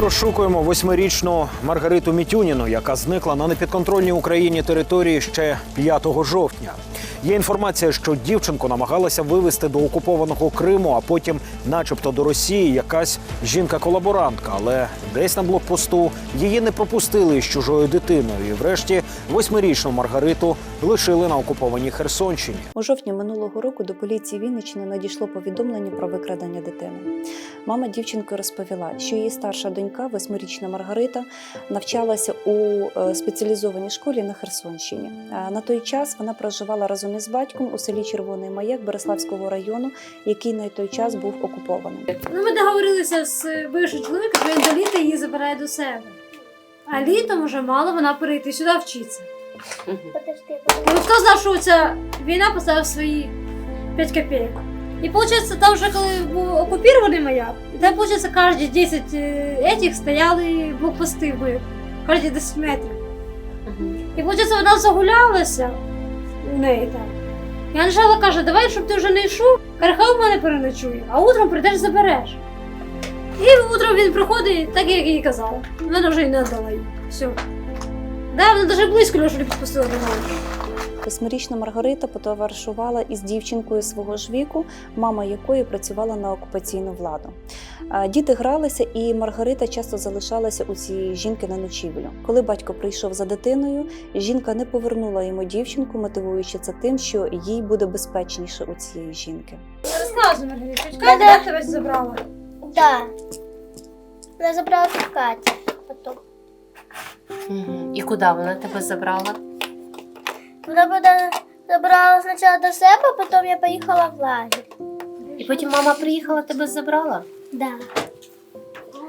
Розшукуємо восьмирічну Маргариту Мітюніну, яка зникла на непідконтрольній Україні території ще 5 жовтня. Є інформація, що дівчинку намагалася вивезти до окупованого Криму, а потім, начебто, до Росії, якась жінка-колаборантка. Але десь на блокпосту її не пропустили із чужою дитиною. І врешті восьмирічну Маргариту лишили на окупованій Херсонщині. У жовтні минулого року до поліції Вінниччини надійшло повідомлення про викрадення дитини. Мама дівчинки розповіла, що її старша донька, восьмирічна Маргарита, навчалася у е, спеціалізованій школі на Херсонщині. Е, На той час вона проживала разом із батьком у селі Червоний Маяк Береславського району, який на той час був окупованим. Ну, ми договорилися з бившим чоловіком, що він до літа її забирає до себе. А літом вже мала вона перейти сюди вчитися. Ну, хто знав, що ця війна поставила свої 5 копійок. І виходить, там вже коли був окупований маяк, і там, виходить, кожні 10 е, етих стояли блокпости ми, кожні 10 метрів. І виходить, вона загулялася у неї там. І Анжела каже, давай, щоб ти вже не йшов, у мене переночує, а утром прийдеш забереш. І утром він приходить, так як я їй казала. Вона вже й не дала їй. Все. Да, вона навіть близько Льошу не підпустила до мене. Восьмирічна Маргарита потоваришувала із дівчинкою свого ж віку, мама якої працювала на окупаційну владу. Діти гралися, і Маргарита часто залишалася у цієї жінки на ночівлю. Коли батько прийшов за дитиною, жінка не повернула йому дівчинку, мотивуючи це тим, що їй буде безпечніше у цієї жінки. Розказуй, Маргариточка, Да-да. тебе забрала? Да. Вона забрала в Каті. І куди вона тебе забрала? Вона мене забрала спочатку до себе, потім я поїхала в лагерь. І потім мама приїхала, тебе забрала. Да.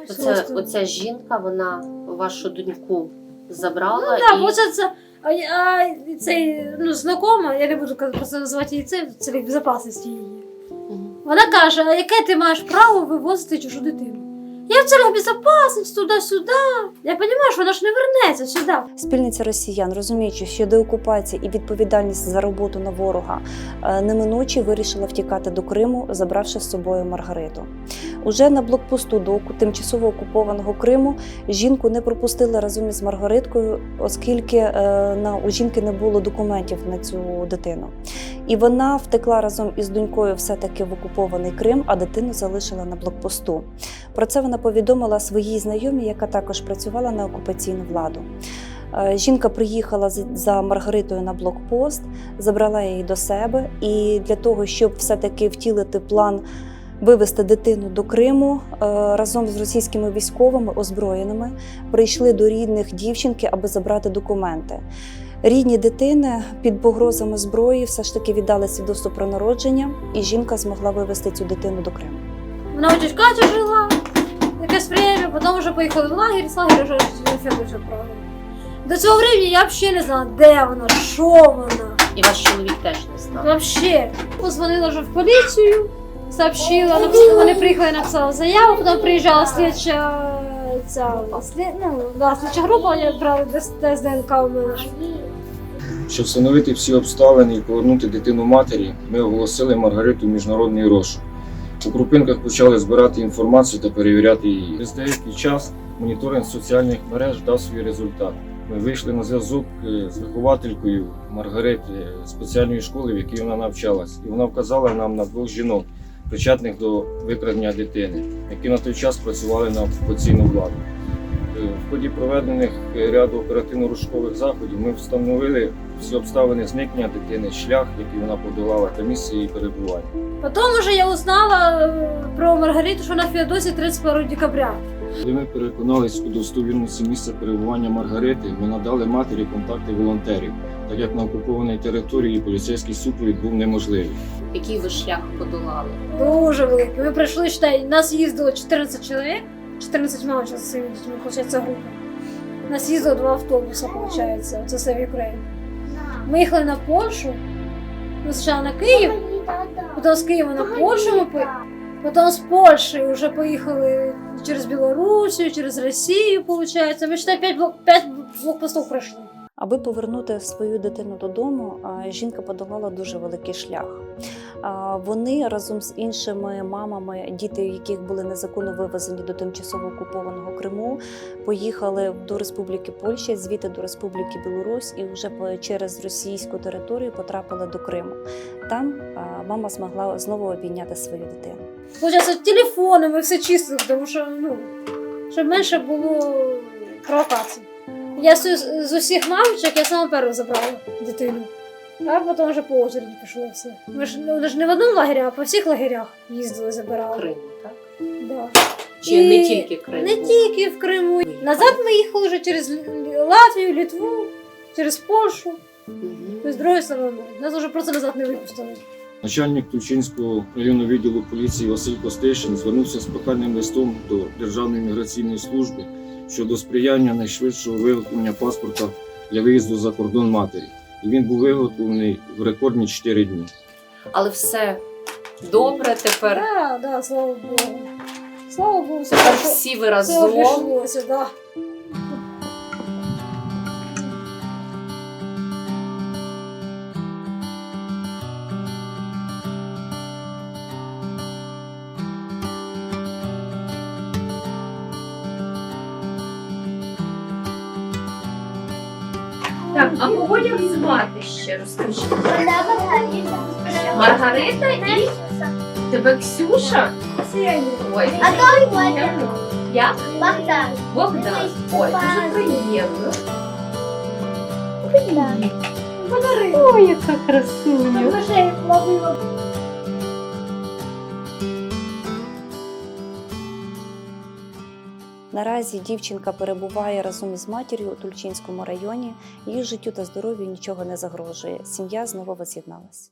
Оце, оця жінка, вона вашу доньку забрала Так, і оце це. А, а цей ну, знакома, я не буду казати, просто називати її це, це в безпечності її. Вона каже, а яке ти маєш право вивозити чужу дитину? Я в цілях безпечності, туди-сюди. Я розумію, вона ж не вернеться сюди. Спільниця росіян, розуміючи, що деокупація і відповідальність за роботу на ворога е, неминучі вирішила втікати до Криму, забравши з собою Маргариту. Уже на блокпосту до тимчасово окупованого Криму жінку не пропустили разом із Маргариткою, оскільки е, на у жінки не було документів на цю дитину. І вона втекла разом із донькою все-таки в окупований Крим, а дитину залишила на блокпосту. Про це вона повідомила своїй знайомій, яка також працювала на окупаційну владу. Е, Жінка приїхала за Маргаритою на блокпост, забрала її до себе, і для того, щоб все-таки втілити план вивезти дитину до Криму е, разом з російськими військовими озброєними, прийшли до рідних дівчинки, аби забрати документи. Рідні дитини під погрозами зброї все ж таки віддали свідоцтво про народження, і жінка змогла вивезти цю дитину до Криму. Вона у жила якесь время, потім вже поїхали в лагерь, з лагеря вже в Федоровича відправили. До цього времени я взагалі не знала, де вона, що вона. і ваш чоловік теж не знав. Вообще. Позвонила вже в поліцію, сообщила, написала, вони приїхали, написала заяву, потім приїжджала слідча ця, слід, ну, да, слідча група, вони брали тест тест ДНК у мене. Щоб встановити всі обставини і повернути дитину матері, ми оголосили Маргариту в міжнародний розшук. У крупинках почали збирати інформацію та перевіряти її. Через деякий час моніторинг соціальних мереж дав свій результат. Ми вийшли на зв'язок е, з вихователькою Маргарити е, спеціальної школи, в якій вона навчалась, і вона вказала нам на двох жінок, причетних до викрадення дитини, які на той час працювали на окупаційну владу. В ході проведених е, ряду оперативно-розшукових заходів ми встановили всі обставини зникнення дитини, шлях, який вона подолала, та місце її перебування. Потім вже я узнала е, про Маргариту, що на Феодосі 31 декабря. Коли ми переконались у достовірності місця перебування Маргарити, ми надали матері контакти волонтерів, так як на окупованій території поліцейський супровід був неможливий. Який ви шлях подолали? Дуже великий. Ми прийшли, считай, нас їздило 14 чоловік, 14 мало часу, з своїми дітьми, виходить, група. Нас їздило два автобуси, виходить, це все в Україні. Ми їхали на Польщу, ну, спочатку на Київ, потім з Києва на Польщу ми поїхали. Потім з Польщі вже поїхали через Білорусію, через Росію, виходить. Ми ще п'ять блок, 5 блокпостів пройшли. Аби повернути свою дитину додому, жінка подолала дуже великий шлях. Вони разом з іншими мамами, діти, яких були незаконно вивезені до тимчасово окупованого Криму, поїхали до Республіки Польща, звідти до Республіки Білорусь, і вже через російську територію потрапили до Криму. Там мама змогла знову обійняти свою дитину. Получається, телефонами все чистили, тому що ну, щоб менше було провокацій. Я з, з усіх мамочок я саме першу забрала дитину. А потім вже по очереді пішло все. Ми ж, ну, ж не в одному лагері, а по всіх лагерях їздили, забирали. Крим, так? Да. Чи І не тільки Крим? Не тільки в Криму. Назад ми їхали вже через Латвію, Літву, через Польщу. Тобто з другої сторони. Нас вже просто назад не випустили. Начальник Тульчинського районного відділу поліції Василь Костишин звернувся з прохальним листом до Державної міграційної служби щодо сприяння найшвидшого виготовлення паспорта для виїзду за кордон матері. І він був виготовлений в рекордні 4 дні. Але все добре тепер. Так, да, слава Богу. Слава Богу, все всі ви Все разом. обійшлося, да. Так, а кого як звати ще розкажи? Вона Маргарита. Маргарита і тебе Ксюша? Ой, А то і дякую. Як? Богдан. Богдан. Ой, дуже приємно. Богдан. Ой, яка красуня. Грошей плавила. Наразі дівчинка перебуває разом із матір'ю у Тульчинському районі. Її життю та здоров'ю нічого не загрожує. Сім'я знову воз'єдналась.